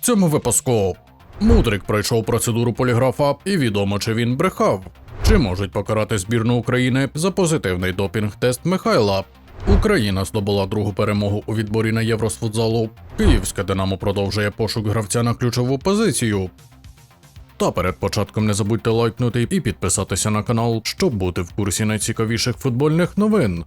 цьому випуску Мудрик пройшов процедуру поліграфа, і відомо, чи він брехав. Чи можуть покарати збірну України за позитивний допінг-тест Михайла? Україна здобула другу перемогу у відборі на євро з футзалу. Київське Динамо продовжує пошук гравця на ключову позицію. Та перед початком не забудьте лайкнути і підписатися на канал, щоб бути в курсі найцікавіших футбольних новин.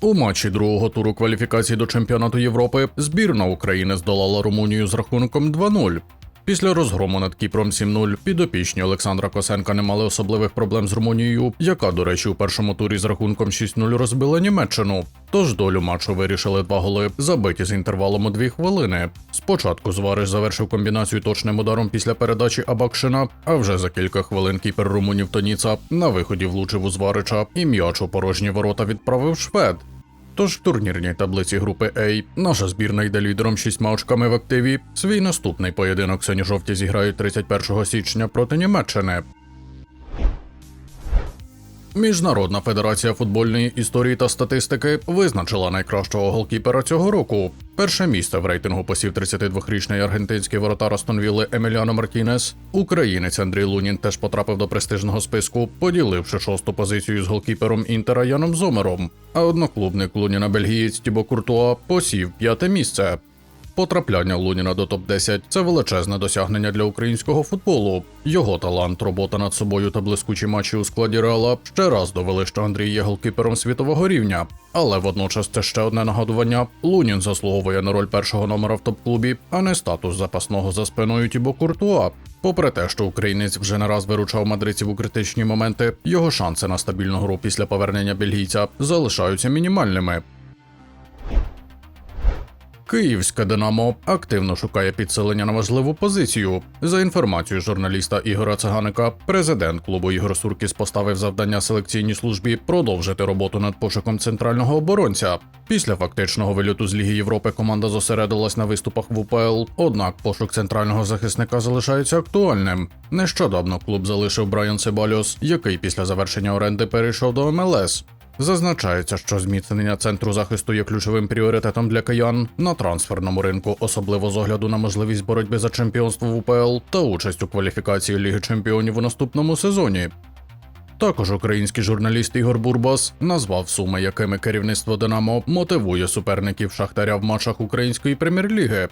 У матчі другого туру кваліфікації до чемпіонату Європи збірна України здолала Румунію з рахунком 2-0. Після розгрому над Кіпром 7-0 підопічні Олександра Косенка не мали особливих проблем з Румунією, яка, до речі, у першому турі з рахунком 6-0 розбила Німеччину. Тож долю матчу вирішили два голи, забиті з інтервалом у дві хвилини. Спочатку Звариш завершив комбінацію точним ударом після передачі Абакшина, а вже за кілька хвилин кіпер румунів Тоніца на виході влучив у Зварича і м'яч у порожні ворота відправив швед. Тож в турнірній таблиці групи А наша збірна йде лідером шістьма очками в активі. Свій наступний поєдинок сині-жовті зіграють 31 січня проти Німеччини. Міжнародна федерація футбольної історії та статистики визначила найкращого голкіпера цього року. Перше місце в рейтингу посів 32-річний аргентинський воротар Астон Вілли Еміліано Мартінес. Українець Андрій Лунін теж потрапив до престижного списку, поділивши шосту позицію з голкіпером Інтера Яном Зомером. А одноклубник Луніна бельгієць Тібо Куртуа посів п'яте місце. Потрапляння Луніна до топ-10 – це величезне досягнення для українського футболу. Його талант, робота над собою та блискучі матчі у складі Реала ще раз довели, що Андрій є голкіпером світового рівня. Але водночас це ще одне нагадування: Лунін заслуговує на роль першого номера в топ-клубі, а не статус запасного за спиною Тібо Куртуа. Попри те, що українець вже не раз виручав мадридців у критичні моменти, його шанси на стабільну гру після повернення бельгійця залишаються мінімальними. Київське Динамо активно шукає підсилення на важливу позицію. За інформацією журналіста Ігора Циганика, президент клубу Ігор Суркіс поставив завдання селекційній службі продовжити роботу над пошуком центрального оборонця. Після фактичного вильоту з Ліги Європи команда зосередилась на виступах в УПЛ, однак пошук центрального захисника залишається актуальним. Нещодавно клуб залишив Брайан Себальос, який після завершення оренди перейшов до МЛС. Зазначається, що зміцнення центру захисту є ключовим пріоритетом для киян на трансферному ринку, особливо з огляду на можливість боротьби за чемпіонство в УПЛ та участь у кваліфікації Ліги Чемпіонів у наступному сезоні. Також український журналіст Ігор Бурбас назвав суми, якими керівництво Динамо мотивує суперників Шахтаря в матчах української прем'єр-ліги.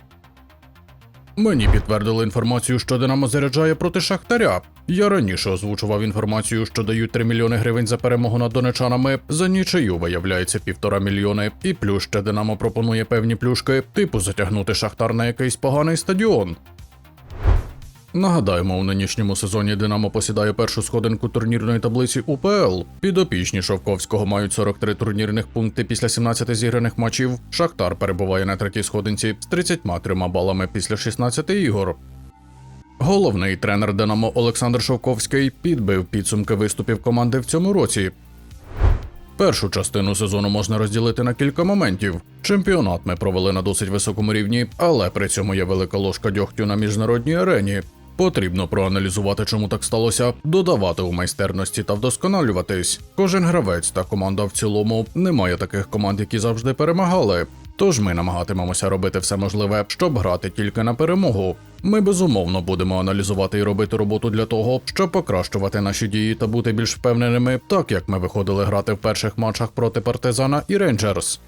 Мені підтвердили інформацію, що Динамо заряджає проти Шахтаря. Я раніше озвучував інформацію, що дають 3 мільйони гривень за перемогу над донечанами. За нічию виявляється півтора мільйони. І плюс ще Динамо пропонує певні плюшки, типу затягнути Шахтар на якийсь поганий стадіон. Нагадаємо, у нинішньому сезоні Динамо посідає першу сходинку турнірної таблиці УПЛ. Підопічні Шовковського мають 43 турнірних пункти після 17 зіграних матчів. Шахтар перебуває на третій сходинці з 33 балами після 16 ігор. Головний тренер Динамо Олександр Шовковський підбив підсумки виступів команди в цьому році. Першу частину сезону можна розділити на кілька моментів. Чемпіонат ми провели на досить високому рівні, але при цьому є велика ложка дьогтю на міжнародній арені. Потрібно проаналізувати, чому так сталося, додавати у майстерності та вдосконалюватись. Кожен гравець та команда в цілому немає таких команд, які завжди перемагали. Тож ми намагатимемося робити все можливе, щоб грати тільки на перемогу. Ми безумовно будемо аналізувати і робити роботу для того, щоб покращувати наші дії та бути більш впевненими, так як ми виходили грати в перших матчах проти партизана і Рейнджерс.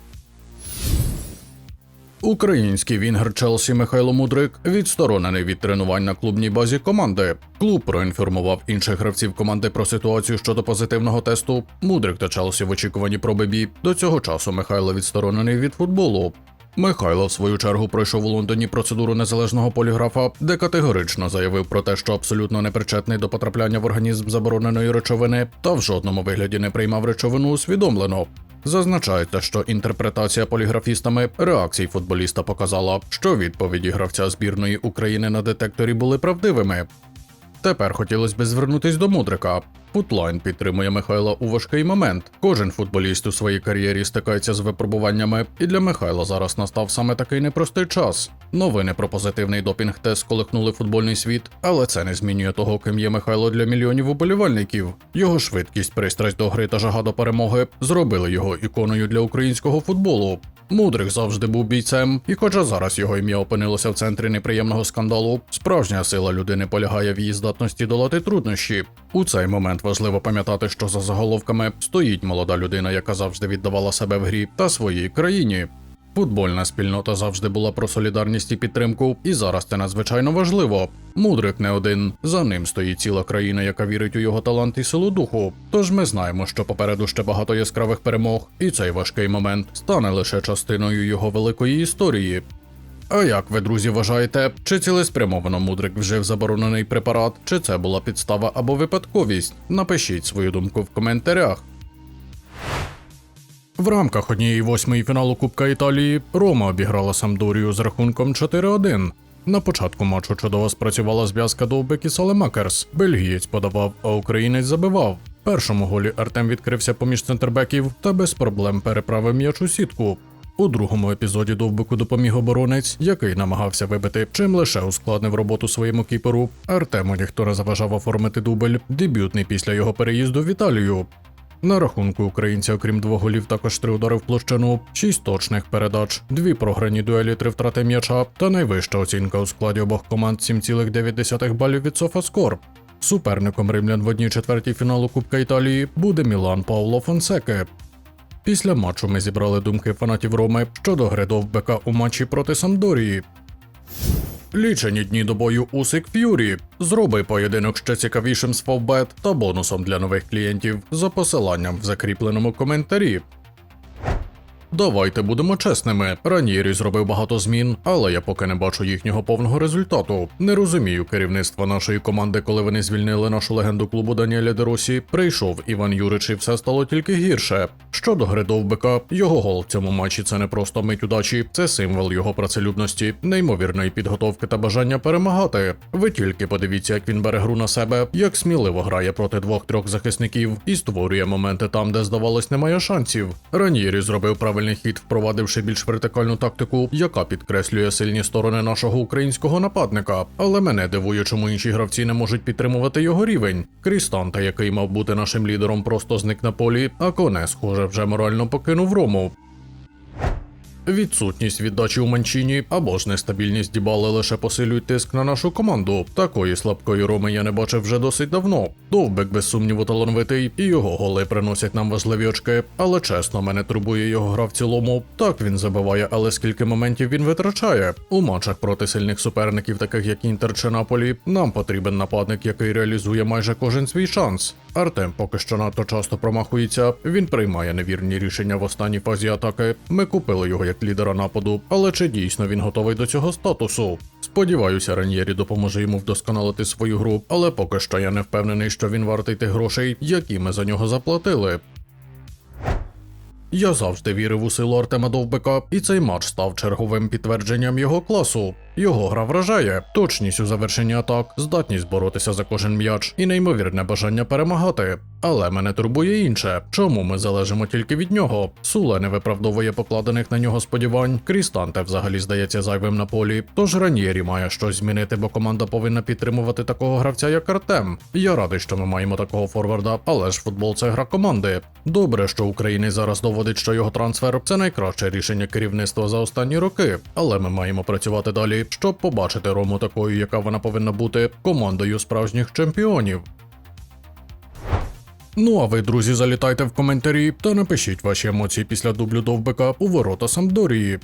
Український вінгер Челсі Михайло Мудрик відсторонений від тренувань на клубній базі команди. Клуб проінформував інших гравців команди про ситуацію щодо позитивного тесту. Мудрик та Челсі в очікуванні про бебі. До цього часу Михайло відсторонений від футболу. Михайло, в свою чергу, пройшов у Лондоні процедуру незалежного поліграфа, де категорично заявив про те, що абсолютно не причетний до потрапляння в організм забороненої речовини, та в жодному вигляді не приймав речовину усвідомлено. Зазначається, що інтерпретація поліграфістами реакцій футболіста показала, що відповіді гравця збірної України на детекторі були правдивими. Тепер хотілося б звернутись до мудрика. Футлайн підтримує Михайла у важкий момент. Кожен футболіст у своїй кар'єрі стикається з випробуваннями, і для Михайла зараз настав саме такий непростий час. Новини про позитивний допінг-тест колихнули футбольний світ, але це не змінює того, ким є Михайло для мільйонів уболівальників. Його швидкість, пристрасть до гри та жага до перемоги зробили його іконою для українського футболу. Мудрик завжди був бійцем, і хоча зараз його ім'я опинилося в центрі неприємного скандалу, справжня сила людини полягає в її здатності долати труднощі. У цей момент важливо пам'ятати, що за заголовками стоїть молода людина, яка завжди віддавала себе в грі та своїй країні. Футбольна спільнота завжди була про солідарність і підтримку, і зараз це надзвичайно важливо. Мудрик не один. За ним стоїть ціла країна, яка вірить у його талант і силу духу. Тож ми знаємо, що попереду ще багато яскравих перемог, і цей важкий момент стане лише частиною його великої історії. А як ви, друзі, вважаєте, чи цілеспрямовано мудрик вжив заборонений препарат, чи це була підстава або випадковість? Напишіть свою думку в коментарях. В рамках однієї восьмої фіналу Кубка Італії Рома обіграла Самдорію з рахунком 4-1. На початку матчу чудово спрацювала зв'язка Довбек і Салемакерс. Бельгієць подавав, а українець забивав. Першому голі Артем відкрився поміж центрбеків та без проблем переправив м'яч у сітку. У другому епізоді Довбику допоміг оборонець, який намагався вибити, чим лише ускладнив роботу своєму кіперу. Артему ніхто не заважав оформити дубль, дебютний після його переїзду в Італію. На рахунку українця, окрім двох голів, також три удари в площину, шість точних передач, дві програні дуелі, три втрати м'яча та найвища оцінка у складі обох команд 7,9 балів від Софаскор. Суперником римлян в одній четвертій фіналу Кубка Італії буде Мілан Пауло Фонсеке. Після матчу ми зібрали думки фанатів Роми щодо гри Довбека у матчі проти Самдорії. Лічені дні до бою Усик Ф'юрі. Зроби поєдинок ще цікавішим з Фовбет та бонусом для нових клієнтів за посиланням в закріпленому коментарі. Давайте будемо чесними. Ранірі зробив багато змін, але я поки не бачу їхнього повного результату. Не розумію керівництва нашої команди, коли вони звільнили нашу легенду клубу Даніеля Деросі. Прийшов Іван Юрич і все стало тільки гірше. Щодо гри Довбика, його гол в цьому матчі це не просто мить удачі, це символ його працелюбності, неймовірної підготовки та бажання перемагати. Ви тільки подивіться, як він бере гру на себе, як сміливо грає проти двох-трьох захисників і створює моменти там, де здавалось немає шансів. Ранірі зробив правильний хід, впровадивши більш вертикальну тактику, яка підкреслює сильні сторони нашого українського нападника. Але мене дивує, чому інші гравці не можуть підтримувати його рівень. Крістанта, який мав бути нашим лідером, просто зник на полі, а коне, схоже, вже морально покинув Рому. Відсутність віддачі у Манчині або ж нестабільність Дібали лише посилюють тиск на нашу команду. Такої слабкої роми я не бачив вже досить давно. Довбек без сумніву талановитий, і його голи приносять нам важливі очки. Але чесно, мене турбує його гра в цілому. Так він забиває, але скільки моментів він витрачає. У матчах проти сильних суперників, таких як Інтер чи Наполі, нам потрібен нападник, який реалізує майже кожен свій шанс. Артем поки що надто часто промахується. Він приймає невірні рішення в останній фазі атаки. Ми купили його як лідера нападу, але чи дійсно він готовий до цього статусу? Сподіваюся, Раньєрі допоможе йому вдосконалити свою гру, але поки що я не впевнений, що він вартий тих грошей, які ми за нього заплатили. Я завжди вірив у силу Артема Довбика, і цей матч став черговим підтвердженням його класу. Його гра вражає, точність у завершенні атак, здатність боротися за кожен м'яч і неймовірне бажання перемагати. Але мене турбує інше, чому ми залежимо тільки від нього. Суле не виправдовує покладених на нього сподівань. Крістанте взагалі здається зайвим на полі. Тож Раньєрі має щось змінити, бо команда повинна підтримувати такого гравця, як Артем. Я радий, що ми маємо такого форварда, але ж футбол це гра команди. Добре, що Україні зараз доводить, що його трансфер це найкраще рішення керівництва за останні роки. Але ми маємо працювати далі, щоб побачити Рому такою, яка вона повинна бути командою справжніх чемпіонів. Ну а ви, друзі, залітайте в коментарі та напишіть ваші емоції після дублю довбика у ворота Самдорії.